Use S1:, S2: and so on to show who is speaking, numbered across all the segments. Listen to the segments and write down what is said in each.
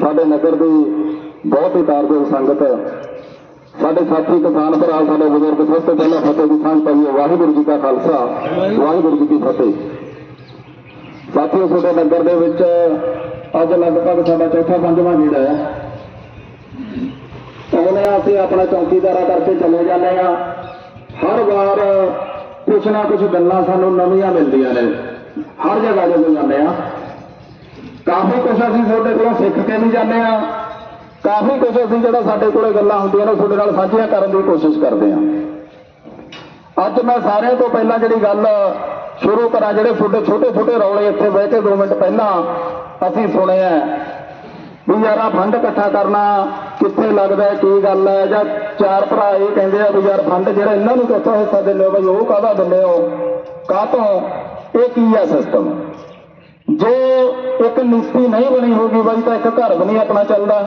S1: ਸਾਡੇ ਨਗਰ ਦੀ ਬਹੁਤ ਹੀ ਤਾਰਯੋਗ ਸੰਗਤ ਸਾਡੇ ਸਾਥੀ ਕਿਸਾਨ ਭਰਾ ਸਾਡੇ ਬਜ਼ੁਰਗ ਸਭ ਤੋਂ ਪਹਿਲਾਂ ਫਤਿਹ ਦੀ ਸਾਂਝ ਪਾਈਏ। ਵਾਹਿਗੁਰੂ ਜੀ ਕਾ ਖਾਲਸਾ ਵਾਹਿਗੁਰੂ ਜੀ ਕੀ ਫਤਿਹ। ਸਾਥੀਓ ਤੁਹਾਡੇ ਨਗਰ ਦੇ ਵਿੱਚ ਅੱਜ ਲਗਭਗ ਸਾਡਾ ਚੌਥਾ ਪੰਜਵਾਂ ਜਿਹੜਾ ਹੈ। ਉਹਨੇ ਅਸੀਂ ਆਪਣਾ ਚੌਕੀਦਾਰਾ ਕਰਕੇ ਚਲੇ ਜਾਂਦੇ ਆ ਹਰ ਵਾਰ ਕੁਛ ਨਾ ਕੁਛ ਗੱਲਾਂ ਸਾਨੂੰ ਨਵੀਆਂ ਮਿਲਦੀਆਂ ਨੇ। ਹਰ ਜਗ੍ਹਾ ਜਦੋਂ ਜਾਂਦੇ ਆ। ਕਾਫੀ ਕੁਝ ਅਸੀਂ ਤੁਹਾਡੇ ਕੋਲੋਂ ਸਿੱਖ ਕੇ ਵੀ ਜਾਂਦੇ ਆ। ਕਾਫੀ ਕੁਝ ਅਸੀਂ ਜਿਹੜਾ ਸਾਡੇ ਕੋਲੇ ਗੱਲਾਂ ਹੁੰਦੀਆਂ ਨੇ ਤੁਹਾਡੇ ਨਾਲ ਸਾਂਝੀਆਂ ਕਰਨ ਦੀ ਕੋਸ਼ਿਸ਼ ਕਰਦੇ ਆ। ਅੱਜ ਮੈਂ ਸਾਰਿਆਂ ਤੋਂ ਪਹਿਲਾਂ ਜਿਹੜੀ ਗੱਲ ਸ਼ੁਰੂ ਕਰਾਂ, ਜਿਹੜੇ ਤੁਹਾਡੇ ਛੋਟੇ ਛੋਟੇ ਰੌਲੇ ਇੱਥੇ ਬਹਿ ਕੇ 2 ਮਿੰਟ ਪਹਿਲਾਂ ਅਸੀਂ ਸੁਣੇ ਆ, ਵੀ ਯਾਰ ਫੰਡ ਇਕੱਠਾ ਕਰਨਾ, ਕਿੱਥੇ ਲੱਗਦਾ, ਕੀ ਗੱਲ ਹੈ? ਜਾਂ ਚਾਰ ਭਰਾ ਇਹ ਕਹਿੰਦੇ ਆ ਵੀ ਯਾਰ ਫੰਡ ਜਿਹੜਾ ਇਹਨਾਂ ਨੂੰ ਕਿੱਥੋਂ ਹਿੱਸਾ ਦਿੰਦੇ ਹੋ, ਬਈ ਉਹ ਕਾਹਦਾ ਦਿੰਦੇ ਹੋ? ਕਾਹ ਤੋਂ ਇਹ ਕੀ ਹੈ ਸਿਸਟਮ ਜੇ ਇੱਕ ਨੀਤੀ ਨਹੀਂ ਬਣੀ ਹੋਗੀ ਬਾਈ, ਤਾਂ ਇੱਕ ਘਰ ਵੀ ਨਹੀਂ ਆਪਣਾ ਚੱਲਦਾ।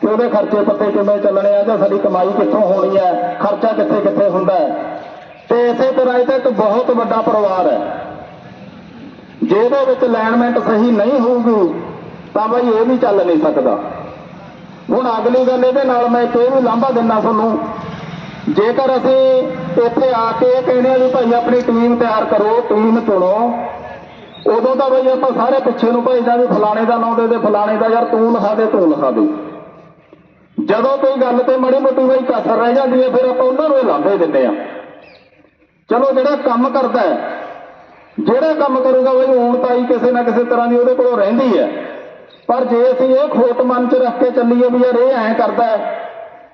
S1: ਕਿ ਉਹਦੇ ਖਰਚੇ ਪੱਤੇ ਕਿਵੇਂ ਚੱਲਣੇ ਆ, ਜਾਂ ਸਾਡੀ ਕਮਾਈ ਕਿੱਥੋਂ ਹੋਣੀ ਹੈ ਖਰਚਾ ਕਿੱਥੇ ਕਿੱਥੇ ਹੁੰਦਾ ਹੈ। ਤੇ ਇਸੇ ਤਰ੍ਹਾਂ ਇਹ ਤਾਂ ਇੱਕ ਬਹੁਤ ਵੱਡਾ ਪਰਿਵਾਰ ਹੈ। ਜੇ ਇਹਦੇ ਵਿੱਚ ਅਲਾਈਨਮੈਂਟ ਸਹੀ ਨਹੀਂ ਹੋਊਗੀ, ਤਾਂ ਬਾਈ ਇਹ ਵੀ ਚੱਲ ਨਹੀਂ ਸਕਦਾ। ਹੁਣ ਅਗਲੀ ਗੱਲ ਇਹਦੇ ਨਾਲ ਮੈਂ ਇੱਕ ਇਹ ਵੀ ਲਾਂਭਾ ਦਿੰਦਾ ਤੁਹਾਨੂੰ ਜੇਕਰ ਅਸੀਂ ਇੱਥੇ ਆ ਕੇ ਇਹ ਕਹਿੰਦੇ ਆ ਵੀ ਭਾਈ ਆਪਣੀ ਟੀਮ ਤਿਆਰ ਕਰੋ ਟੀਮ ਚੁਣੋ, ਉਦੋਂ ਤਾਂ ਬਈ ਆਪਾਂ ਸਾਰੇ ਪਿੱਛੇ ਨੂੰ ਭਾਈ ਭੇਜਦਾ ਵੀ ਫਲਾਣੇ ਦਾ ਨਾਂ ਦੇ ਦੇ, ਫਲਾਣੇ ਦਾ ਯਾਰ ਤੂੰ ਲਿਖਾ ਦੇ, ਤੂੰ ਲਿਖਾ ਦੇ। ਜਦੋਂ ਕੋਈ ਗੱਲ ਤੇ ਮੜੀ ਮੋਟੀ ਬਈ ਕਸਰ ਰਹਿ ਜਾਂਦੀ ਹੈ, ਫਿਰ ਆਪਾਂ ਉਹਨਾਂ ਨੂੰ ਇਹ ਲਾਂਭੇ ਦਿੰਦੇ ਆ ਚਲੋ ਜਿਹੜਾ ਕੰਮ ਕਰਦਾ ਹੈ, ਜਿਹੜਾ ਕੰਮ ਕਰੂਗਾ ਬਈ ਊਣਤਾਈ ਕਿਸੇ ਨਾ ਕਿਸੇ ਤਰ੍ਹਾਂ ਦੀ ਉਹਦੇ ਕੋਲੋਂ ਰਹਿੰਦੀ ਹੈ। ਪਰ ਜੇ ਅਸੀਂ ਇਹ ਖੋਟ ਮਨ 'ਚ ਰੱਖ ਕੇ ਚੱਲੀਏ ਵੀ ਯਾਰ ਇਹ ਐਂ ਕਰਦਾ ਹੈ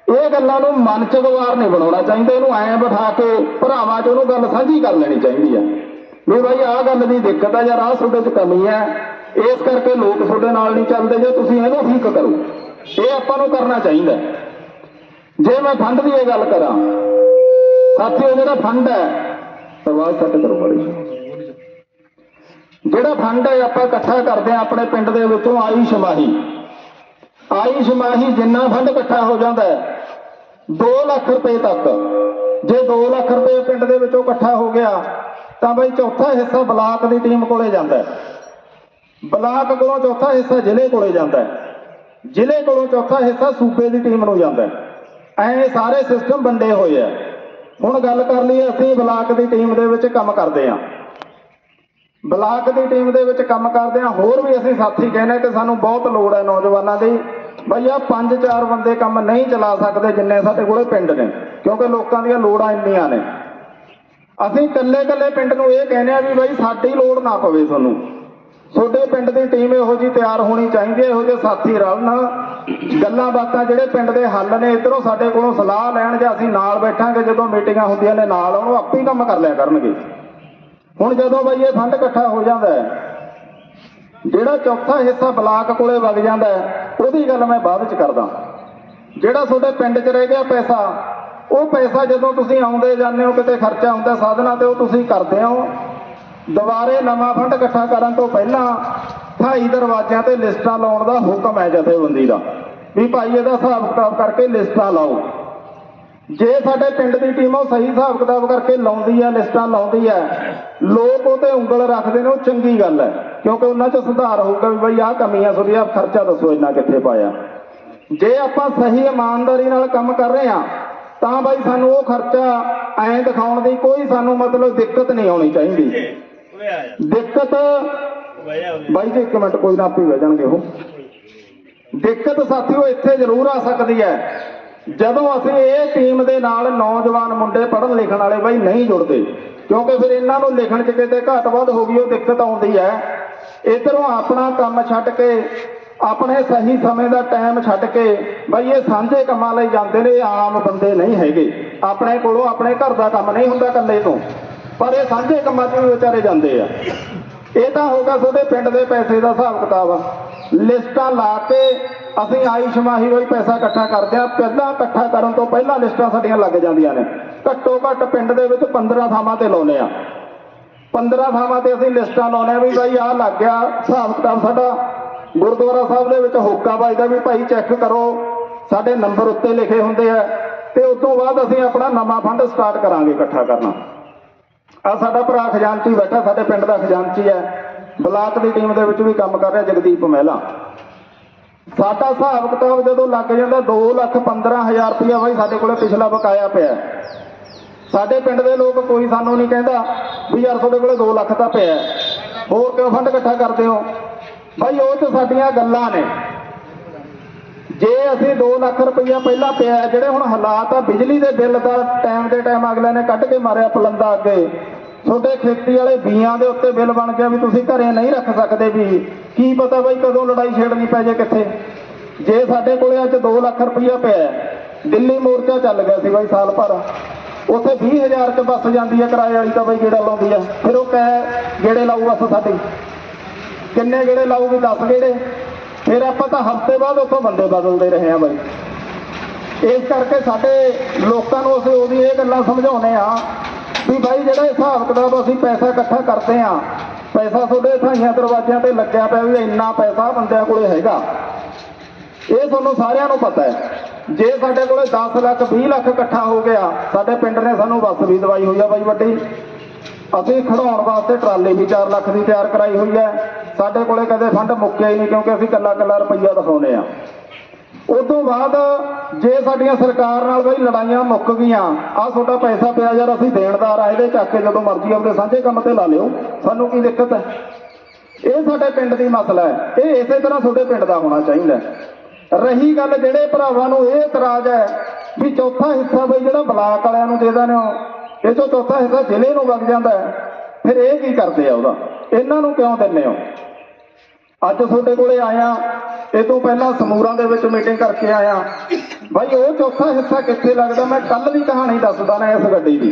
S1: ਇਹ ਗੱਲਾਂ ਨੂੰ ਮਨ 'ਚ ਗਵਾਰ ਨਹੀਂ ਬਣਾਉਣਾ ਚਾਹੀਦਾ। ਇਹਨੂੰ ਐਂ ਬਿਠਾ ਕੇ ਭਰਾਵਾਂ 'ਚ ਉਹਨੂੰ ਗੱਲ ਸਾਂਝੀ ਕਰ ਲੈਣੀ ਚਾਹੀਦੀ ਹੈ ਵੀ ਭਾਈ ਆਹ ਗੱਲ ਦੀ ਦਿੱਕਤ ਹੈ ਯਾਰ ਆਹ ਤੁਹਾਡੇ 'ਚ ਕਮੀ ਹੈ ਇਸ ਕਰਕੇ ਲੋਕ ਤੁਹਾਡੇ ਨਾਲ ਨਹੀਂ ਚੱਲਦੇ, ਜੇ ਤੁਸੀਂ ਇਹਨੂੰ ਠੀਕ ਕਰੋ। ਇਹ ਆਪਾਂ ਨੂੰ ਕਰਨਾ ਚਾਹੀਦਾ। ਜੇ ਮੈਂ ਫੰਡ ਦੀ ਇਹ ਗੱਲ ਕਰਾਂ, ਸਾਥੀਓ, ਜਿਹੜਾ ਫੰਡ ਹੈ, ਆਵਾਜ਼ ਸੈੱਟ ਕਰੋ ਬੜੀ ਜਿਹੜਾ ਫੰਡ ਹੈ, ਆਪਾਂ ਇਕੱਠਾ ਕਰਦੇ ਆ ਆਪਣੇ ਪਿੰਡ ਦੇ ਵਿੱਚੋਂ ਆਈ ਸ਼ਮਾਹੀ ਆਈ ਸ਼ਮਾਹੀ ਜਿੰਨਾ ਫੰਡ ਇਕੱਠਾ ਹੋ ਜਾਂਦਾ ਹੈ 2 ਲੱਖ ਰੁਪਏ ਤੱਕ। ਜੇ 2 ਲੱਖ ਰੁਪਏ ਪਿੰਡ ਦੇ ਵਿੱਚੋਂ ਇਕੱਠਾ ਹੋ ਗਿਆ, ਤਾਂ ਬਈ ਚੌਥਾ ਹਿੱਸਾ ਬਲਾਕ ਦੀ ਟੀਮ ਕੋਲੇ ਜਾਂਦਾ ਬਲਾਕ ਕੋਲੋਂ ਚੌਥਾ ਹਿੱਸਾ ਜ਼ਿਲ੍ਹੇ ਕੋਲੇ ਜਾਂਦਾ ਜ਼ਿਲ੍ਹੇ ਕੋਲੋਂ ਚੌਥਾ ਹਿੱਸਾ ਸੂਬੇ ਦੀ ਟੀਮ ਨੂੰ ਜਾਂਦਾ ਹੈ। ਐਂ ਸਾਰੇ ਸਿਸਟਮ ਵੰਡੇ ਹੋਏ ਆ। ਹੁਣ ਗੱਲ ਕਰ ਲਈਏ ਅਸੀਂ ਬਲਾਕ ਦੀ ਟੀਮ ਦੇ ਵਿੱਚ ਕੰਮ ਕਰਦੇ ਹਾਂ। ਬਲਾਕ ਦੀ ਟੀਮ ਦੇ ਵਿੱਚ ਕੰਮ ਕਰਦੇ ਹਾਂ, ਹੋਰ ਵੀ ਅਸੀਂ ਸਾਥੀ ਕਹਿੰਦੇ ਕਿ ਸਾਨੂੰ ਬਹੁਤ ਲੋੜ ਹੈ ਨੌਜਵਾਨਾਂ ਦੀ। ਬਈ ਆ ਪੰਜ ਚਾਰ ਬੰਦੇ ਕੰਮ ਨਹੀਂ ਚਲਾ ਸਕਦੇ ਜਿੰਨੇ ਸਾਡੇ ਕੋਲੇ ਪਿੰਡ ਨੇ, ਕਿਉਂਕਿ ਲੋਕਾਂ ਦੀਆਂ ਲੋੜਾਂ ਇੰਨੀਆਂ ਨੇ। ਅਸੀਂ ਇਕੱਲੇ ਇਕੱਲੇ ਪਿੰਡ ਨੂੰ ਇਹ ਕਹਿੰਦੇ ਆ ਵੀ ਬਾਈ ਸਾਡੀ ਲੋੜ ਨਾ ਪਵੇ ਤੁਹਾਨੂੰ ਤੁਹਾਡੇ ਪਿੰਡ ਦੀ ਟੀਮ ਇਹੋ ਜੀ ਤਿਆਰ ਹੋਣੀ ਚਾਹੀਦੀ ਹੈ, ਇਹੋ ਜਿਹੇ ਸਾਥੀ ਰਲਣ। ਗੱਲਾਂ ਬਾਤਾਂ ਜਿਹੜੇ ਪਿੰਡ ਦੇ ਹੱਲ ਨੇ, ਇਧਰੋਂ ਸਾਡੇ ਕੋਲੋਂ ਸਲਾਹ ਲੈਣ ਜਾਂ ਅਸੀਂ ਨਾਲ ਬੈਠਾਂਗੇ, ਜਦੋਂ ਮੀਟਿੰਗਾਂ ਹੁੰਦੀਆਂ ਨੇ ਨਾਲ, ਉਹਨੂੰ ਆਪੇ ਹੀ ਕੰਮ ਕਰ ਲਿਆ ਕਰਨਗੇ। ਹੁਣ ਜਦੋਂ ਬਾਈ ਇਹ ਫੰਡ ਇਕੱਠਾ ਹੋ ਜਾਂਦਾ ਹੈ, ਜਿਹੜਾ ਚੌਥਾ ਹਿੱਸਾ ਬਲਾਕ ਕੋਲੇ ਵਗ ਜਾਂਦਾ ਹੈ ਉਹਦੀ ਗੱਲ ਮੈਂ ਬਾਅਦ ਚ ਕਰਦਾ। ਜਿਹੜਾ ਤੁਹਾਡੇ ਪਿੰਡ 'ਚ ਰਹਿ ਗਿਆ ਪੈਸਾ, ਉਹ ਪੈਸਾ ਜਦੋਂ ਤੁਸੀਂ ਆਉਂਦੇ ਜਾਂਦੇ ਹੋ, ਕਿਤੇ ਖਰਚਾ ਹੁੰਦਾ ਸਾਧਨਾਂ ਤੇ ਉਹ ਤੁਸੀਂ ਕਰਦੇ ਹੋ। ਦੁਬਾਰੇ ਨਵਾਂ ਫੰਡ ਇਕੱਠਾ ਕਰਨ ਤੋਂ ਪਹਿਲਾਂ ਥਾਈ ਦਰਵਾਜ਼ਿਆਂ ਤੇ ਲਿਸਟਾਂ ਲਾਉਣ ਦਾ ਹੁਕਮ ਹੈ ਜਥੇਬੰਦੀ ਦਾ। ਵੀ ਭਾਈ ਇਹਦਾ ਹਿਸਾਬ ਕਿਤਾਬ ਕਰਕੇ ਲਿਸਟਾਂ ਲਾਓ। ਜੇ ਸਾਡੇ ਪਿੰਡ ਦੀ ਟੀਮ ਉਹ ਸਹੀ ਹਿਸਾਬ ਕਿਤਾਬ ਕਰਕੇ ਲਾਉਂਦੀ ਹੈ, ਲਿਸਟਾਂ ਲਾਉਂਦੀ ਹੈ, ਲੋਕ ਉਹ ਤੇ ਉਂਗਲ ਰੱਖਦੇ ਨੇ, ਉਹ ਚੰਗੀ ਗੱਲ ਹੈ। ਕਿਉਂਕਿ ਉਹਨਾਂ 'ਚ ਸੁਧਾਰ ਹੋਊਗਾ ਵੀ ਬਈ ਆਹ ਕਮੀਆਂ ਤੁਹਾਡੀ, ਆਹ ਖਰਚਾ ਦੱਸੋ ਇੰਨਾ ਕਿੱਥੇ ਪਾਇਆ। ਜੇ ਆਪਾਂ ਸਹੀ ਇਮਾਨਦਾਰੀ ਨਾਲ ਕੰਮ ਕਰ ਰਹੇ ਹਾਂ, ਤਾਂ ਬਾਈ ਸਾਨੂੰ ਉਹ ਖਰਚਾ ਐਂ ਦਿਖਾਉਣ ਦੀ ਕੋਈ ਸਾਨੂੰ ਮਤਲਬ ਦਿੱਕਤ ਨਹੀਂ ਆਉਣੀ ਚਾਹੀਦੀ। ਦਿੱਕਤ, ਬਾਈ ਜੀ ਇੱਕ ਮਿੰਟ, ਕੋਈ ਨਾ ਆਪੇ ਬਹਿ ਜਾਣਗੇ ਉਹ। ਦਿੱਕਤ ਸਾਥੀਓ, ਇੱਥੇ ਜ਼ਰੂਰ ਆ ਸਕਦੀ ਹੈ। ਜਦੋਂ ਅਸੀਂ ਇਹ ਟੀਮ ਦੇ ਨਾਲ ਨੌਜਵਾਨ ਮੁੰਡੇ ਪੜ੍ਹਨ ਲਿਖਣ ਵਾਲੇ ਬਾਈ ਨਹੀਂ ਜੁੜਦੇ, ਕਿਉਂਕਿ ਫਿਰ ਇਹਨਾਂ ਨੂੰ ਲਿਖਣ 'ਚ ਕਿਤੇ ਘਾਟ ਵੱਧ ਹੋ ਗਈ, ਉਹ ਦਿੱਕਤ ਆਉਂਦੀ ਹੈ। ਇਧਰੋਂ ਆਪਣਾ ਕੰਮ ਛੱਡ ਕੇ, ਆਪਣੇ ਸਹੀ ਸਮੇਂ ਦਾ ਟਾਈਮ ਛੱਡ ਕੇ, ਬਈ ਇਹ ਸਾਂਝੇ ਕੰਮਾਂ ਲਈ ਜਾਂਦੇ ਨੇ, ਇਹ ਆਮ ਬੰਦੇ ਨਹੀਂ ਹੈਗੇ। ਆਪਣੇ ਕੋਲੋਂ ਆਪਣੇ ਘਰ ਦਾ ਕੰਮ ਨਹੀਂ ਹੁੰਦਾ ਇਕੱਲੇ ਤੋਂ। ਪਰ ਇਹ ਸਾਂਝੇ ਕੰਮਾਂ 'ਚ ਵੀ ਵਿਚਾਰੇ ਜਾਂਦੇ ਆ। ਇਹ ਤਾਂ ਹੋਗਾ ਤੁਹਾਡੇ ਪਿੰਡ ਦੇ ਪੈਸੇ ਦਾ ਹਿਸਾਬ ਕਿਤਾਬ ਲਿਸਟਾਂ ਲਾ ਕੇ ਅਸੀਂ ਆਈਸ਼ਮਾਹੀ ਹੋਈ ਪੈਸਾ ਇਕੱਠਾ ਕਰਦੇ ਆ। ਪਹਿਲਾਂ ਇਕੱਠਾ ਕਰਨ ਤੋਂ ਪਹਿਲਾਂ ਲਿਸਟਾਂ ਸਾਡੀਆਂ ਲੱਗ ਜਾਂਦੀਆਂ ਨੇ। ਘੱਟੋ ਘੱਟ ਪਿੰਡ ਦੇ ਵਿੱਚ 15 ਥਾਵਾਂ ਤੇ ਲਾਉਨੇ ਆ। 15 ਥਾਵਾਂ ਤੇ ਅਸੀਂ ਲਿਸਟਾਂ ਲਾਉਨੇ ਆ ਵੀ ਬਾਈ, ਆਹ ਲੱਗ ਗਿਆ ਹਿਸਾਬ ਕਿਤਾਬ ਸਾਡਾ। ਗੁਰਦੁਆਰਾ ਸਾਹਿਬ ਦੇ ਵਿੱਚ ਹੋਕਾ ਵੱਜਦਾ ਵੀ ਭਾਈ ਚੈੱਕ ਕਰੋ, ਸਾਡੇ ਨੰਬਰ ਉੱਤੇ ਲਿਖੇ ਹੁੰਦੇ ਆ। ਤੇ ਉਸ ਤੋਂ ਬਾਅਦ ਅਸੀਂ ਆਪਣਾ ਨਵਾਂ ਫੰਡ ਸਟਾਰਟ ਕਰਾਂਗੇ ਇਕੱਠਾ ਕਰਨਾ। ਆ ਸਾਡਾ ਭਰਾ ਖਜ਼ਾਨਚੀ ਬੈਠਾ, ਸਾਡੇ ਪਿੰਡ ਦਾ ਖਜ਼ਾਨਚੀ ਹੈ। ਬਲਾਕ ਦੀ ਟੀਮ ਦੇ ਵਿੱਚ ਵੀ ਕੰਮ ਕਰ ਰਿਹਾ ਜਗਦੀਪ ਮਹਿਲਾ। ਸਾਡਾ ਹਿਸਾਬ ਕਿਤਾਬ ਜਦੋਂ ਲੱਗ ਜਾਂਦਾ 2 ਲੱਖ 15000 ਰੁਪਇਆ ਬਾਈ ਸਾਡੇ ਕੋਲੇ ਪਿਛਲਾ ਬਕਾਇਆ ਪਿਆ। ਸਾਡੇ ਪਿੰਡ ਦੇ ਲੋਕ ਕੋਈ ਸਾਨੂੰ ਨਹੀਂ ਕਹਿੰਦਾ ਵੀ ਯਾਰ ਤੁਹਾਡੇ ਕੋਲੇ 2 ਲੱਖ ਤਾਂ ਪਿਆ ਹੋਰ ਕਿਉਂ ਫੰਡ ਇਕੱਠਾ ਕਰਦੇ ਹੋ? ਬਾਈ ਉਹ ਤੇ ਸਾਡੀਆਂ ਗੱਲਾਂ ਨੇ। ਜੇ ਅਸੀਂ 2 ਲੱਖ ਰੁਪਈਆ ਪਹਿਲਾਂ ਪਿਆ ਜਿਹੜੇ ਹੁਣ ਹਾਲਾਤ ਆ, ਬਿਜਲੀ ਦੇ ਬਿੱਲ ਦਾ ਟਾਈਮ ਦੇ ਟਾਈਮ ਅਗਲੇ ਨੇ ਕੱਢ ਕੇ ਮਾਰਿਆ ਪਲੰਦਾ ਅੱਗੇ। ਤੁਹਾਡੇ ਖੇਤੀ ਵਾਲੇ ਬੀਆਂ ਦੇ ਉੱਤੇ ਬਿੱਲ ਬਣ ਗਿਆ ਵੀ ਤੁਸੀਂ ਘਰੇ ਨਹੀਂ ਰੱਖ ਸਕਦੇ ਵੀ। ਕੀ ਪਤਾ ਬਾਈ ਕਦੋਂ ਲੜਾਈ ਛੇੜਨੀ ਪੈ ਜੇ ਕਿੱਥੇ। ਜੇ ਸਾਡੇ ਕੋਲੇ ਅੱਜ 2 ਲੱਖ ਰੁਪਈਆ ਪਿਆ ਦਿੱਲੀ ਮੋਰਚਾ ਚੱਲ ਗਿਆ ਸੀ ਬਾਈ ਸਾਲ ਭਰ। ਉੱਥੇ 20000 ਚ ਬੱਸ ਜਾਂਦੀ ਹੈ ਕਿਰਾਏ ਵਾਲੀ ਤਾਂ ਬਾਈ ਗੇੜਾ ਲਾਉਂਦੀ ਹੈ। ਫਿਰ ਉਹ ਕਹਿ, ਗੇੜੇ ਲਾਊ ਬੱਸ ਸਾਡੀ। ਕਿੰਨੇ ਗੇੜੇ ਲਾਊਗੀ? 10 ਗੇੜੇ। ਫਿਰ ਆਪਾਂ ਤਾਂ ਹਫ਼ਤੇ ਬਾਅਦ ਉੱਥੋਂ ਬੰਦੇ ਬਦਲਦੇ ਰਹੇ ਆ ਬਾਈ। ਇਸ ਕਰਕੇ ਸਾਡੇ ਲੋਕਾਂ ਨੂੰ ਅਸੀਂ ਉਹਦੀ ਇਹ ਗੱਲਾਂ ਸਮਝਾਉਨੇ ਆ ਵੀ ਬਾਈ ਜਿਹੜਾ ਹਿਸਾਬ ਕਿਤਾਬ ਅਸੀਂ ਪੈਸਾ ਇਕੱਠਾ ਕਰਦੇ ਆ ਪੈਸਾ ਤੁਹਾਡੇ ਥਾਈਆਂ ਦਰਵਾਜ਼ਿਆਂ ਤੇ ਲੱਗਿਆ ਪਿਆ ਵੀ ਇੰਨਾ ਪੈਸਾ ਬੰਦਿਆਂ ਕੋਲੇ ਹੈਗਾ। ਇਹ ਤੁਹਾਨੂੰ ਸਾਰਿਆਂ ਨੂੰ ਪਤਾ ਹੈ। ਜੇ ਸਾਡੇ ਕੋਲੇ 10 ਲੱਖ 20 ਲੱਖ ਇਕੱਠਾ ਹੋ ਗਿਆ, ਸਾਡੇ ਪਿੰਡ ਨੇ ਸਾਨੂੰ ਬੱਸ ਵੀ ਦਵਾਈ ਹੋਈ ਆ ਬਾਈ ਵੱਡੀ। ਅਸੀਂ ਖੜਾਉਣ ਵਾਸਤੇ ਟਰਾਲੀ ਵੀ 4 ਲੱਖ ਦੀ ਤਿਆਰ ਕਰਾਈ ਹੋਈ ਹੈ। ਸਾਡੇ ਕੋਲੇ ਕਦੇ ਫੰਡ ਮੁੱਕਿਆ ਹੀ ਨਹੀਂ ਕਿਉਂਕਿ ਅਸੀਂ ਕੱਲਾ ਕੱਲਾ ਰੁਪਈਆ ਦਿਖਾਉਨੇ ਆ ਉਸ ਤੋਂ ਬਾਅਦ ਜੇ ਸਾਡੀਆਂ ਸਰਕਾਰ ਨਾਲ ਬਈ ਲੜਾਈਆਂ ਮੁੱਕ ਗਈਆਂ ਆ ਤੁਹਾਡਾ ਪੈਸਾ ਪਿਆ ਯਾਰ, ਅਸੀਂ ਦੇਣਦਾਰ ਆ, ਇਹਦੇ ਚੱਕ ਕੇ ਜਦੋਂ ਮਰਜ਼ੀ ਆਪਦੇ ਸਾਂਝੇ ਕੰਮ ਤੇ ਲਾ ਲਿਓ, ਸਾਨੂੰ ਕੀ ਦਿੱਕਤ ਹੈ? ਇਹ ਸਾਡੇ ਪਿੰਡ ਦੀ ਮਸਲਾ ਹੈ। ਇਹ ਇਸੇ ਤਰ੍ਹਾਂ ਤੁਹਾਡੇ ਪਿੰਡ ਦਾ ਹੋਣਾ ਚਾਹੀਦਾ ਰਹੀ ਗੱਲ ਜਿਹੜੇ ਭਰਾਵਾਂ ਨੂੰ ਇਹ ਇਤਰਾਜ਼ ਹੈ ਵੀ ਚੌਥਾ ਹਿੱਸਾ ਬਈ ਜਿਹੜਾ ਬਲਾਕ ਵਾਲਿਆਂ ਨੂੰ ਦੇ ਦਿੰਦੇ ਹੋ, ਇਹ ਤੋਂ ਚੌਥਾ ਹਿੱਸਾ ਜ਼ਿਲ੍ਹੇ ਨੂੰ ਵਗ ਜਾਂਦਾ ਹੈ, ਫਿਰ ਇਹ ਕੀ ਕਰਦੇ ਆ ਉਹਦਾ? ਇਹਨਾਂ ਨੂੰ ਕਿਉਂ ਦਿੰਦੇ ਹੋ? ਅੱਜ ਤੁਹਾਡੇ ਕੋਲੇ ਆਇਆ, ਇਹ ਤੋਂ ਪਹਿਲਾਂ ਸਮੂਰਾਂ ਦੇ ਵਿੱਚ ਮੀਟਿੰਗ ਕਰਕੇ ਆਇਆ। ਭਾਈ ਉਹ ਚੌਥਾ ਹਿੱਸਾ ਕਿੱਥੇ ਲੱਗਦਾ? ਮੈਂ ਕੱਲ ਦੀ ਕਹਾਣੀ ਦੱਸਦਾ ਨਾ ਇਸ ਗੱਡੀ ਦੀ।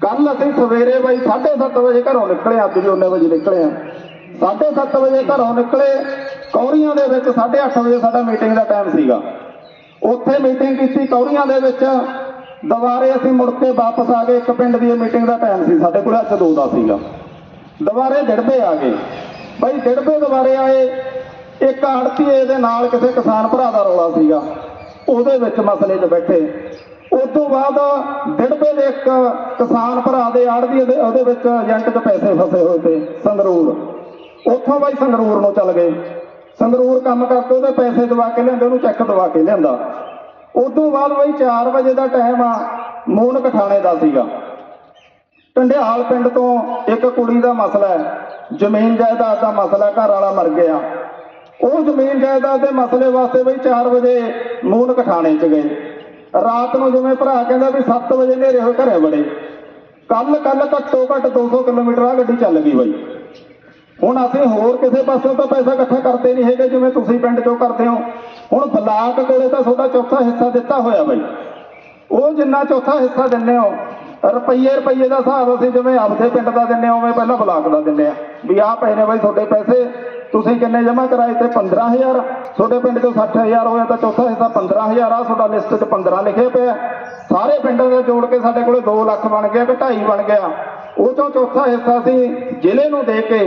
S1: ਕੱਲ ਅਸੀਂ ਸਵੇਰੇ ਬਾਈ 7:30 ਵਜੇ ਘਰੋਂ ਨਿਕਲੇ ਅੱਜ ਵੀ 19 ਵਜੇ ਨਿਕਲੇ ਆ 7:30 ਵਜੇ ਘਰੋਂ ਨਿਕਲੇ ਕੌਰੀਆਂ ਦੇ ਵਿੱਚ 8:30 ਵਜੇ ਸਾਡਾ ਮੀਟਿੰਗ ਦਾ ਟਾਈਮ ਸੀਗਾ। ਉੱਥੇ ਮੀਟਿੰਗ ਕੀਤੀ ਕੌਰੀਆਂ ਦੇ ਵਿੱਚ। ਦੁਬਾਰੇ ਅਸੀਂ ਮੁੜ ਕੇ ਵਾਪਸ ਆ ਗਏ। ਇੱਕ ਪਿੰਡ ਦੀ ਮੀਟਿੰਗ ਦਾ ਟਾਈਮ ਸੀ, ਸਾਡੇ ਕੋਲ ਅੱਜ ਦੋ ਦਾ ਸੀਗਾ। ਦੁਬਾਰੇ ਡਿੜਬੇ ਆ ਗਏ। ਬਾਈ ਡਿੜਬੇ ਦੁਬਾਰੇ ਆਏ। ਇੱਕ ਆੜਤੀਏ ਦੇ ਨਾਲ ਕਿਸੇ ਕਿਸਾਨ ਭਰਾ ਦਾ ਰੌਲਾ ਸੀਗਾ। ਉਹਦੇ ਵਿੱਚ ਮਸਲੇ 'ਚ ਬੈਠੇ। ਉਸ ਤੋਂ ਬਾਅਦ ਡਿੜਬੇ ਦੇ ਇੱਕ ਕਿਸਾਨ ਭਰਾ ਦੇ ਆੜਤੀਏ ਦੇ ਉਹਦੇ ਵਿੱਚ ਏਜੰਟ 'ਚ ਪੈਸੇ ਫਸੇ ਹੋਏ ਤੇ ਸੰਗਰੂਰ। ਉੱਥੋਂ ਬਾਈ ਸੰਗਰੂਰ ਨੂੰ ਚੱਲ ਗਏ। ਸੰਗਰੂਰ ਕੰਮ ਕਰਕੇ ਉਹਦੇ ਪੈਸੇ ਦਵਾ ਕੇ ਲਿਆਂਦੇ, ਉਹਨੂੰ ਚੈੱਕ ਦਵਾ ਕੇ ਲਿਆਂਦਾ। ਉਸ ਤੋਂ ਬਾਅਦ ਬਈ 4 ਵਜੇ ਦਾ ਟਾਈਮ ਆ ਮੂਨ ਕਠਾਣੇ ਦਾ ਸੀਗਾ। ਟੰਡਿਆਲ ਪਿੰਡ ਤੋਂ ਇੱਕ ਕੁੜੀ ਦਾ ਮਸਲਾ ਹੈ, ਜ਼ਮੀਨ ਜਾਇਦਾਦ ਦਾ ਮਸਲਾ ਘਰ ਵਾਲਾ ਮਰ ਗਿਆ। ਉਹ ਜ਼ਮੀਨ ਜਾਇਦਾਦ ਦੇ ਮਸਲੇ ਵਾਸਤੇ ਬਈ 4 ਵਜੇ ਮੂਨ ਕਠਾਣੇ ਚ ਗਏ। ਰਾਤ ਨੂੰ ਜਿਵੇਂ ਭਰਾ ਕਹਿੰਦਾ ਵੀ 7 ਵਜੇ ਨੇਰੇ ਹੋਏ, ਘਰੇ ਬੜੇ ਕੱਲ ਕੱਲ ਘੱਟੋ ਘੱਟ 200 ਕਿਲੋਮੀਟਰ ਆ ਗੱਡੀ ਚੱਲ ਗਈ ਬਈ। ਹੁਣ ਅਸੀਂ ਹੋਰ ਕਿਸੇ ਪਾਸੋਂ ਤਾਂ ਪੈਸਾ ਇਕੱਠਾ ਕਰਦੇ ਨਹੀਂ ਹੈਗੇ ਜਿਵੇਂ ਤੁਸੀਂ ਪਿੰਡ ਚੋਂ ਕਰਦੇ ਹੋ। ਹੁਣ ਬਲਾਕ ਕੋਲੇ ਤਾਂ ਤੁਹਾਡਾ ਚੌਥਾ ਹਿੱਸਾ ਦਿੱਤਾ ਹੋਇਆ ਬਈ। ਉਹ ਜਿੰਨਾ ਚੌਥਾ ਹਿੱਸਾ ਦਿੰਦੇ ਹੋ, ਰੁਪਈਏ ਰੁਪਈਏ ਦਾ ਹਿਸਾਬ ਅਸੀਂ ਜਿਵੇਂ ਆਪਦੇ ਪਿੰਡ ਦਾ ਦਿੰਦੇ ਹਾਂ, ਉਵੇਂ ਪਹਿਲਾਂ ਬਲਾਕ ਦਾ ਦਿੰਦੇ ਆ ਵੀ ਆਹ ਪਏ ਨੇ ਬਾਈ ਤੁਹਾਡੇ ਪੈਸੇ, ਤੁਸੀਂ ਕਿੰਨੇ ਜਮ੍ਹਾਂ ਕਰਾਏ ਤੇ 15000 ਤੁਹਾਡੇ ਪਿੰਡ ਚੋਂ 60000 ਹੋਇਆ ਤਾਂ ਚੌਥਾ ਹਿੱਸਾ 15000 ਆ ਤੁਹਾਡਾ ਲਿਸਟ 'ਚ 15 ਲਿਖਿਆ ਪਿਆ। ਸਾਰੇ ਪਿੰਡਾਂ ਦੇ ਜੋੜ ਕੇ ਸਾਡੇ ਕੋਲੇ 2 ਲੱਖ ਬਣ ਗਿਆ ਕਿ 2.5 ਬਣ ਗਿਆ। ਉਹ ਚੋਂ ਚੌਥਾ ਹਿੱਸਾ ਅਸੀਂ ਜ਼ਿਲ੍ਹੇ ਨੂੰ ਦੇ ਕੇ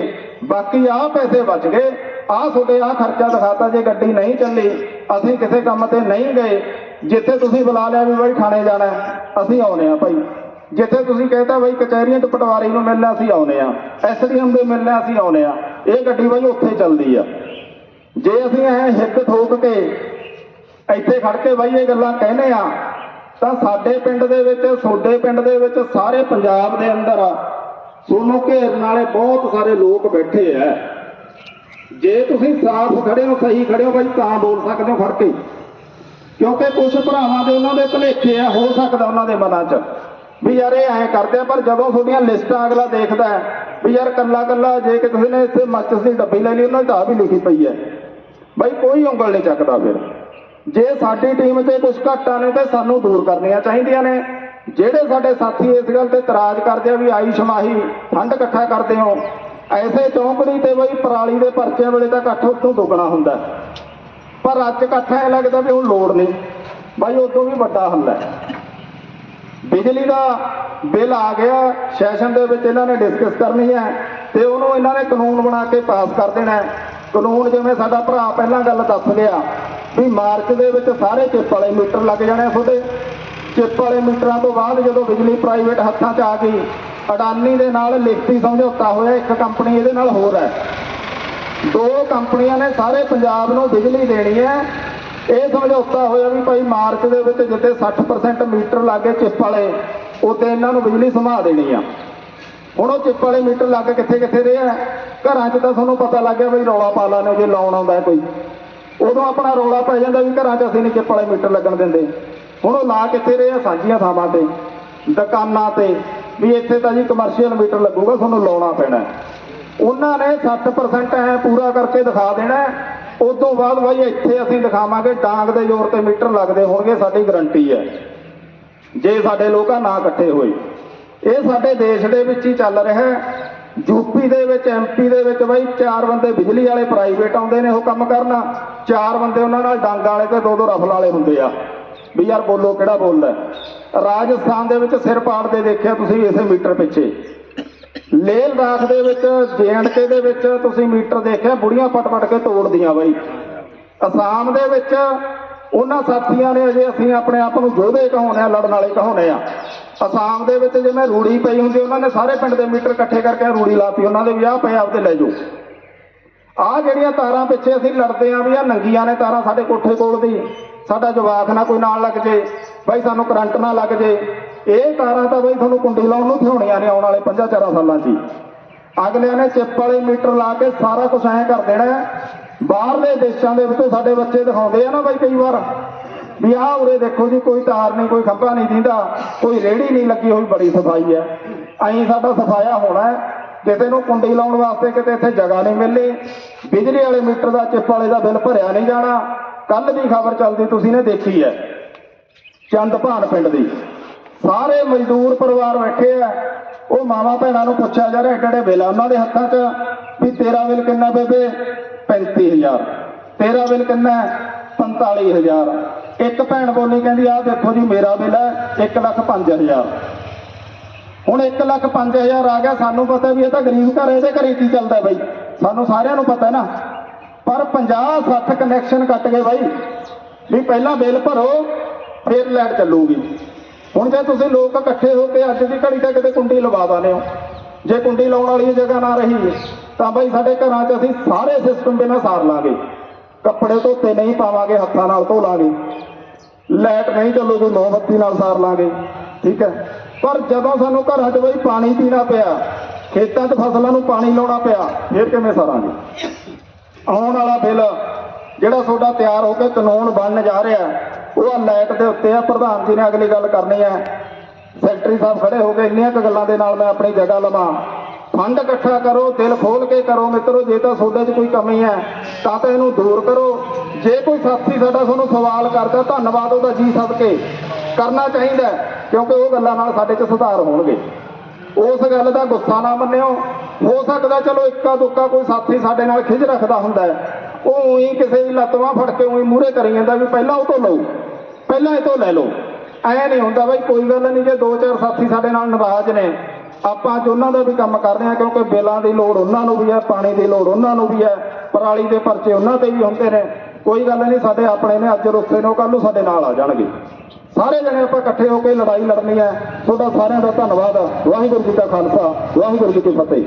S1: ਬਾਕੀ ਆਹ ਪੈਸੇ ਬਚ ਗਏ। ਆਹ ਤੁਹਾਡੇ ਆਹ ਖਰਚਾ ਦਿਖਾਤਾ ਜੇ ਗੱਡੀ ਨਹੀਂ ਚੱਲੀ, ਅਸੀਂ ਕਿਸੇ ਕੰਮ ਤੇ ਨਹੀਂ ਗਏ। ਜਿੱਥੇ ਤੁਸੀਂ ਬੁਲਾ ਲਿਆ ਵੀ ਬਾਈ ਥਾਣੇ ਜਾਣਾ ਅਸੀਂ ਆਉਨੇ ਆ ਭਾਈ। ਜਿੱਥੇ ਤੁਸੀਂ ਕਹਿੰਦਾ ਬਾਈ ਕਚਹਿਰੀਆਂ ਤੋਂ ਪਟਵਾਰੀ ਨੂੰ ਮਿਲਣਾ, ਅਸੀਂ ਆਉਨੇ ਆ ਐਸਡੀਐਮ ਦੇ ਮਿਲਣਾ, ਅਸੀਂ ਆਉਨੇ ਆ ਇਹ ਗੱਡੀ ਬਾਈ ਉੱਥੇ ਚੱਲਦੀ ਆ। ਜੇ ਅਸੀਂ ਐ ਹਿੱਕ ਠੋਕ ਕੇ ਇੱਥੇ ਖੜ ਕੇ ਬਾਈ ਇਹ ਗੱਲਾਂ ਕਹਿੰਦੇ ਆ ਤਾਂ ਸਾਡੇ ਪਿੰਡ ਦੇ ਵਿੱਚ, ਤੁਹਾਡੇ ਪਿੰਡ ਦੇ ਵਿੱਚ ਸਾਰੇ ਪੰਜਾਬ ਦੇ ਅੰਦਰ ਤੁਹਾਨੂੰ ਘੇਰਨ ਵਾਲੇ ਬਹੁਤ ਸਾਰੇ ਲੋਕ ਬੈਠੇ ਆ ਜੇ ਤੁਸੀਂ ਸਾਫ਼ ਖੜੇ ਹੋ, ਸਹੀ ਖੜੇ ਹੋ, ਬਾਈ, ਤਾਂ ਬੋਲ ਸਕਦੇ ਹੋ ਫੜ ਕੇ ਕਿਉਂਕਿ ਕੁਝ ਭਰਾਵਾਂ ਦੇ ਉਹਨਾਂ ਦੇ ਭੁਲੇਖੇ ਆ ਹੋ ਸਕਦਾ ਉਹਨਾਂ ਦੇ ਮਨਾਂ 'ਚ। ਵੀ ਯਾਰ ਇਹ ਐਂ ਕਰਦੇ ਆ, ਪਰ ਜਦੋਂ ਤੁਹਾਡੀਆਂ ਲਿਸਟਾਂ ਅਗਲਾ ਦੇਖਦਾ ਵੀ ਯਾਰ ਕੱਲਾ ਕੱਲਾ ਜੇ ਕਿਸੇ ਨੇ ਇੱਥੇ ਮੱਚਸ ਦੀ ਡੱਬੀ ਲੈ ਲਈ, ਉਹਨਾਂ ਦੀ ਤਾਂ ਵੀ ਲਿਖੀ ਪਈ ਹੈ ਬਾਈ, ਕੋਈ ਉਂਗਲ ਨਹੀਂ ਚੱਕਦਾ ਫਿਰ। ਜੇ ਸਾਡੀ ਟੀਮ 'ਤੇ ਕੁਝ ਘਾਟਾਂ ਨੇ, ਤੇ ਸਾਨੂੰ ਦੂਰ ਕਰਨੀਆਂ ਚਾਹੀਦੀਆਂ ਨੇ। ਜਿਹੜੇ ਸਾਡੇ ਸਾਥੀ ਇਸ ਗੱਲ ਤੇ ਇਤਰਾਜ਼ ਕਰਦੇ ਆ ਵੀ ਆਈ ਸ਼ਮਾਹੀ ਫੰਡ ਇਕੱਠਾ ਕਰਦੇ ਹੋ, ਐਸੇ ਚੌਂਕੜੀ ਤੇ ਬਈ ਪਰਾਲੀ ਦੇ ਪਰਚਿਆਂ ਵੇਲੇ ਤਾਂ ਇਕੱਠ ਉੱਥੋਂ ਦੁੱਗਣਾ ਹੁੰਦਾ ਪਰ ਅੱਜ ਇਕੱਠ ਐ ਲੱਗਦਾ ਵੀ ਹੁਣ ਲੋੜ ਨਹੀਂ, ਬਾਈ ਉਦੋਂ ਵੀ ਵੱਡਾ ਹੱਲ ਹੈ। ਬਿਜਲੀ ਦਾ ਬਿੱਲ ਆ ਗਿਆ, ਸੈਸ਼ਨ ਦੇ ਵਿੱਚ ਇਹਨਾਂ ਨੇ ਡਿਸਕਸ ਕਰਨੀ ਹੈ ਤੇ ਉਹਨੂੰ ਇਹਨਾਂ ਨੇ ਕਾਨੂੰਨ ਬਣਾ ਕੇ ਪਾਸ ਕਰ ਦੇਣਾ ਹੈ। ਕਾਨੂੰਨ ਜਿਵੇਂ ਸਾਡਾ ਭਰਾ ਪਹਿਲਾਂ ਗੱਲ ਦੱਸ ਲਿਆ ਵੀ ਮਾਰਚ ਦੇ ਵਿੱਚ ਸਾਰੇ ਚਿੱਪ ਵਾਲੇ ਮੀਟਰ ਲੱਗ ਜਾਣੇ ਤੁਹਾਡੇ। ਚਿੱਪ ਵਾਲੇ ਮੀਟਰਾਂ ਤੋਂ ਬਾਅਦ ਜਦੋਂ ਬਿਜਲੀ ਪ੍ਰਾਈਵੇਟ ਹੱਥਾਂ 'ਚ ਆ ਗਈ, ਅਡਾਨੀ ਦੇ ਨਾਲ ਲਿਖਤੀ ਸਮਝੌਤਾ ਹੋਇਆ, ਇੱਕ ਕੰਪਨੀ ਇਹਦੇ ਨਾਲ ਹੋਰ ਹੈ। ਦੋ ਕੰਪਨੀਆਂ ਨੇ ਸਾਰੇ ਪੰਜਾਬ ਨੂੰ ਬਿਜਲੀ ਦੇਣੀ ਹੈ। ਇਹ ਸਮਝੌਤਾ ਹੋਇਆ ਵੀ ਭਾਈ ਮਾਰਚ ਦੇ ਵਿੱਚ ਜਿੱਥੇ 60% ਮੀਟਰ ਲੱਗੇ ਚਿੱਪ ਵਾਲੇ ਉੱਤੇ ਇਹਨਾਂ ਨੂੰ ਬਿਜਲੀ ਸਮਾ ਦੇਣੀ ਆ। ਹੁਣ ਉਹ ਚਿੱਪ ਵਾਲੇ ਮੀਟਰ ਲੱਗ ਕਿੱਥੇ ਕਿੱਥੇ ਰਿਹਾ ਘਰਾਂ 'ਚ ਤਾਂ ਤੁਹਾਨੂੰ ਪਤਾ ਲੱਗ ਗਿਆ ਬਈ ਰੌਲਾ ਪਾ ਲਾਣੇ ਜੇ ਲਾਉਣ ਆਉਂਦਾ ਕੋਈ। ਉਦੋਂ ਆਪਣਾ ਰੌਲਾ ਪੈ ਜਾਂਦਾ ਵੀ ਘਰਾਂ 'ਚ ਅਸੀਂ ਨਹੀਂ ਚਿੱਪ ਵਾਲੇ ਮੀਟਰ ਲੱਗਣ ਦਿੰਦੇ। ਹੁਣ ਉਹ ਲਾ ਕਿੱਥੇ ਰਹੇ ਆ ਸਾਂਝੀਆਂ ਥਾਵਾਂ ਤੇ, ਦੁਕਾਨਾਂ ਤੇ, ਵੀ ਇੱਥੇ ਤਾਂ ਜੀ ਕਮਰਸ਼ੀਅਲ ਮੀਟਰ ਲੱਗੂਗਾ, ਤੁਹਾਨੂੰ ਲਾਉਣਾ ਪੈਣਾ ਉਹਨਾਂ ਨੇ 60% ਐ ਪੂਰਾ ਕਰਕੇ ਦਿਖਾ ਦੇਣਾ ਹੈ। ਉਸ ਤੋਂ ਬਾਅਦ ਬਾਈ ਇੱਥੇ ਅਸੀਂ ਦਿਖਾਵਾਂਗੇ, ਡਾਂਗ ਦੇ ਜ਼ੋਰ ਤੇ ਮੀਟਰ ਲੱਗਦੇ ਹੋਣਗੇ, ਸਾਡੀ ਗਰੰਟੀ ਹੈ। ਜੇ ਸਾਡੇ ਲੋਕਾਂ ਨਾ ਇਕੱਠੇ ਹੋਏ। ਇਹ ਸਾਡੇ ਦੇਸ਼ ਦੇ ਵਿੱਚ ਹੀ ਚੱਲ ਰਿਹਾ ਹੈ। ਯੂਪੀ ਦੇ ਵਿੱਚ ਐਮਪੀ ਦੇ ਵਿੱਚ ਬਾਈ ਚਾਰ ਬੰਦੇ ਬਿਜਲੀ ਵਾਲੇ ਪ੍ਰਾਈਵੇਟ ਆਉਂਦੇ ਨੇ ਉਹ ਕੰਮ ਕਰਨਾ। ਚਾਰ ਬੰਦੇ ਉਹਨਾਂ ਨਾਲ ਡਾਂਗ ਵਾਲੇ ਤੇ ਦੋ ਦੋ ਰਫਲ ਵਾਲੇ ਹੁੰਦੇ ਆ। ਵੀ ਯਾਰ ਬੋਲੋ ਕਿਹੜਾ ਬੋਲਦਾ ਰਾਜਸਥਾਨ ਦੇ ਵਿੱਚ ਸਿਰ ਪਾੜਦੇ ਦੇਖਿਆ ਤੁਸੀਂ ਇਸੇ ਮੀਟਰ ਪਿੱਛੇ। ਲੇਹ ਲਦਾਖ ਦੇ ਵਿੱਚ ਜੇਐਂਡਕੇ ਦੇ ਵਿੱਚ ਤੁਸੀਂ ਮੀਟਰ ਦੇਖਿਆ, ਬੁੜੀਆਂ ਪਟ-ਪਟ ਕੇ ਤੋੜਦੀਆਂ ਬਾਈ। ਅਸਾਮ ਦੇ ਵਿੱਚ ਉਹਨਾਂ ਸਾਥੀਆਂ ਨੇ ਅਜੇ ਅਸੀਂ ਆਪਣੇ ਆਪ ਨੂੰ ਯੋਧੇ ਕਹਾਉਣੇ ਆ ਲੜਨ ਵਾਲੇ ਕਹਾਉਣੇ ਆ ਅਸਾਮ ਦੇ ਵਿੱਚ ਜਿਵੇਂ ਰੂੜੀ ਪਈ ਹੁੰਦੀ ਉਹਨਾਂ ਨੇ ਸਾਰੇ ਪਿੰਡ ਦੇ ਮੀਟਰ ਇਕੱਠੇ ਕਰਕੇ ਰੂੜੀ ਲਾਤੀ, ਉਹਨਾਂ ਦੇ ਵਿਆਹ ਪਏ, ਆਪਦੇ ਲੈ ਜਾਓ। ਆਹ ਜਿਹੜੀਆਂ ਤਾਰਾਂ ਪਿੱਛੇ ਅਸੀਂ ਲੜਦੇ ਆਂ ਵੀ ਆ ਨੰਗੀਆਂ ਨੇ ਤਾਰਾਂ ਸਾਡੇ ਕੋਠੇ ਕੋਲ ਦੀ। ਸਾਡਾ ਜਵਾਕ ਨਾ ਕੋਈ ਨਾਲ ਲੱਗ ਜੇ, ਬਾਈ ਸਾਨੂੰ ਕਰੰਟ ਨਾ ਲੱਗ ਜੇ। ਇਹ ਤਾਰਾਂ ਤਾਂ ਬਾਈ ਤੁਹਾਨੂੰ ਕੁੰਡੀ ਲਾਉਣ ਨੂੰ ਥਿਉਣੀਆਂ ਨੇ ਆਉਣ ਵਾਲੇ 5-4 ਸਾਲਾਂ 'ਚ ਹੀ। ਅਗਲਿਆਂ ਨੇ ਚਿੱਪ ਵਾਲੇ ਮੀਟਰ ਲਾ ਕੇ ਸਾਰਾ ਕੁਝ ਐਂ ਕਰ ਦੇਣਾ ਬਾਹਰਲੇ ਦੇਸ਼ਾਂ ਦੇ ਵਿੱਚੋਂ ਸਾਡੇ ਬੱਚੇ ਦਿਖਾਉਂਦੇ ਆ ਨਾ ਬਾਈ ਕਈ ਵਾਰ, ਵੀ ਆਹ ਉਰੇ ਦੇਖੋ ਜੀ, ਕੋਈ ਤਾਰ ਨਹੀਂ, ਕੋਈ ਖੰਭਾ ਨਹੀਂ ਦਿੰਦਾ, ਕੋਈ ਰੇੜੀ ਨਹੀਂ ਲੱਗੀ ਹੋਈ, ਬੜੀ ਸਫ਼ਾਈ ਹੈ। ਐਂ ਸਾਡਾ ਸਫਾਇਆ ਹੋਣਾ ਹੈ। ਕਿਸੇ ਨੂੰ ਕੁੰਡੀ ਲਾਉਣ ਵਾਸਤੇ ਕਿਤੇ ਇੱਥੇ ਜਗ੍ਹਾ ਨਹੀਂ ਮਿਲਣੀ। ਬਿਜਲੀ ਵਾਲੇ ਮੀਟਰ ਦਾ, ਚਿੱਪ ਵਾਲੇ ਦਾ ਬਿੱਲ ਭਰਿਆ ਨਹੀਂ ਜਾਣਾ। ਕੱਲ ਦੀ ਖਬਰ ਚੱਲਦੀ ਤੁਸੀਂ ਨੇ ਦੇਖੀ ਹੈ। ਚੰਦਭਾਨ ਪਿੰਡ ਦੀ। ਸਾਰੇ ਮਜ਼ਦੂਰ ਪਰਿਵਾਰ ਬੈਠੇ ਆ। ਉਹ ਮਾਵਾ ਭੈਣਾਂ ਨੂੰ ਪੁੱਛਿਆ ਜਾ ਰਿਹਾ ਏਡੇ ਬਿੱਲ ਉਹਨਾਂ ਦੇ ਹੱਥਾਂ 'ਚ ਵੀ ਤੇਰਾ ਬਿੱਲ ਕਿੰਨਾ ਬੇਬੇ? 35000 ਤੇਰਾ ਬਿੱਲ ਕਿੰਨਾ ਹੈ? 45000 ਇੱਕ ਭੈਣ ਬੋਲੀ ਕਹਿੰਦੀ, ਆਹ ਦੇਖੋ ਜੀ, ਮੇਰਾ ਬਿੱਲ ਹੈ 1 ਲੱਖ 5000 ਹੁਣ 1 ਲੱਖ 5000 ਆ ਗਿਆ, ਸਾਨੂੰ ਪਤਾ ਵੀ ਇਹ ਤਾਂ ਗਰੀਬ ਘਰ ਇਹਦੇ ਘਰੇ ਕੀ ਚੱਲਦਾ ਬਈ? ਸਾਨੂੰ ਸਾਰਿਆਂ ਨੂੰ ਪਤਾ ਨਾ। ਪਰ 50 60 ਕਨੈਕਸ਼ਨ ਕੱਟ ਗਏ ਬਾਈ। ਵੀ ਪਹਿਲਾਂ ਬਿੱਲ ਭਰੋ, ਫਿਰ ਲਾਈਟ ਚੱਲੂਗੀ। ਹੁਣ ਜੇ ਤੁਸੀਂ ਲੋਕ ਇਕੱਠੇ ਹੋ ਕੇ ਅੱਜ ਦੀ ਘੜੀ ਤੇ ਕਿਤੇ ਕੁੰਡੀ ਲਵਾ ਦਾਨੇ ਹੋ, ਜੇ ਕੁੰਡੀ ਲਾਉਣ ਵਾਲੀ ਜਗ੍ਹਾ ਨਾ ਰਹੀ, ਤਾਂ ਬਾਈ ਸਾਡੇ ਘਰਾਂ 'ਚ ਅਸੀਂ ਸਾਰੇ ਸਿਸਟਮ ਬਿਨਾਂ ਸਾਰ ਲਾਂਗੇ। ਕੱਪੜੇ ਧੋਤੇ ਨਹੀਂ ਪਾਵਾਂਗੇ, ਹੱਥਾਂ ਨਾਲ ਧੋ ਲਾਂਗੇ। ਲਾਈਟ ਨਹੀਂ ਚੱਲੂਗੀ ਮੋਮਬੱਤੀ ਨਾਲ ਸਾਰ ਲਾਂਗੇ, ਠੀਕ ਹੈ। ਪਰ ਜਦੋਂ ਸਾਨੂੰ ਘਰਾਂ 'ਚ ਬਈ ਪਾਣੀ ਪੀਣਾ ਪਿਆ, ਖੇਤਾਂ 'ਚ ਫਸਲਾਂ ਨੂੰ ਪਾਣੀ ਲਾਉਣਾ ਪਿਆ, ਫਿਰ ਕਿਵੇਂ ਸਾਰਾਂਗੇ? ਆਉਣ ਵਾਲਾ ਬਿੱਲ ਜਿਹੜਾ ਤੁਹਾਡਾ ਤਿਆਰ ਹੋ ਕੇ ਕਾਨੂੰਨ ਬਣਨ ਜਾ ਰਿਹਾ ਉਹ ਆ ਲਾਈਟ ਦੇ ਉੱਤੇ ਆ। ਪ੍ਰਧਾਨ ਜੀ ਨੇ ਅਗਲੀ ਗੱਲ ਕਰਨੀ ਹੈ। ਸੈਕਟਰੀ ਸਾਹਿਬ ਖੜੇ ਹੋ ਕੇ ਇੰਨੀਆਂ ਕੁ ਗੱਲਾਂ ਦੇ ਨਾਲ ਮੈਂ ਆਪਣੀ ਜਗ੍ਹਾ ਲਵਾਂ। ਫੰਡ ਇਕੱਠਾ ਕਰੋ, ਦਿਲ ਖੋਲ ਕੇ ਕਰੋ ਮਿੱਤਰੋ, ਜੇ ਤਾਂ ਤੁਹਾਡੇ 'ਚ ਕੋਈ ਕਮੀ ਹੈ, ਤਾਂ ਤਾਂ ਇਹਨੂੰ ਦੂਰ ਕਰੋ। ਜੇ ਕੋਈ ਸਾਥੀ ਸਾਡਾ ਤੁਹਾਨੂੰ ਸਵਾਲ ਕਰਦਾ, ਧੰਨਵਾਦ ਉਹਦਾ ਜੀ ਸਦਕੇ। ਕਰਨਾ ਚਾਹੀਦਾ ਕਿਉਂਕਿ ਉਹ ਗੱਲਾਂ ਨਾਲ ਸਾਡੇ 'ਚ ਸੁਧਾਰ ਹੋਣਗੇ। ਉਸ ਗੱਲ ਦਾ ਗੁੱਸਾ ਨਾ ਮੰਨਿਓ। ਹੋ ਸਕਦਾ ਚਲੋ ਇੱਕਾ ਦੁੱਕਾ ਕੋਈ ਸਾਥੀ ਸਾਡੇ ਨਾਲ ਖਿਜ ਰੱਖਦਾ ਹੁੰਦਾ ਹੈ। ਉਹ ਉਹੀ ਕਿਸੇ ਦੀ ਲੱਤਵਾਂ ਫੜ ਕੇ ਉਹੀ ਮੂਹਰੇ ਕਰੀ ਜਾਂਦਾ ਵੀ ਪਹਿਲਾਂ ਉਹ ਤੋਂ ਲਓ, ਪਹਿਲਾਂ ਇਹ ਤੋਂ ਲੈ ਲਓ। ਐ ਨਹੀਂ ਹੁੰਦਾ ਬਾਈ ਕੋਈ ਗੱਲ ਨਹੀਂ, ਜੇ ਦੋ ਚਾਰ ਸਾਥੀ ਸਾਡੇ ਨਾਲ ਨਾਰਾਜ਼ ਨੇ, ਆਪਾਂ ਅੱਜ ਉਹਨਾਂ ਦਾ ਵੀ ਕੰਮ ਕਰ ਰਹੇ ਹਾਂ ਕਿਉਂਕਿ ਬਿੱਲਾਂ ਦੀ ਲੋੜ ਉਹਨਾਂ ਨੂੰ ਵੀ ਹੈ, ਪਾਣੀ ਦੀ ਲੋੜ ਉਹਨਾਂ ਨੂੰ ਵੀ ਹੈ, ਪਰਾਲੀ ਦੇ ਪਰਚੇ ਉਹਨਾਂ ਤੇ ਵੀ ਹੁੰਦੇ ਨੇ। ਕੋਈ ਗੱਲ ਨਹੀਂ, ਸਾਡੇ ਆਪਣੇ ਨੇ, ਅੱਜ ਰੁੱਸੇ ਨੂੰ ਕੱਲ ਨੂੰ ਸਾਡੇ ਨਾਲ ਆ ਜਾਣਗੇ। ਸਾਰੇ ਜਣੇ ਆਪਾਂ ਇਕੱਠੇ ਹੋ ਕੇ ਲੜਾਈ ਲੜਨੀ ਹੈ। ਤੁਹਾਡਾ ਸਾਰਿਆਂ ਦਾ ਧੰਨਵਾਦ। ਵਾਹਿਗੁਰੂ ਜੀ ਕਾ ਖਾਲਸਾ, ਵਾਹਿਗੁਰੂ ਜੀ ਕੀ ਫਤਿਹ।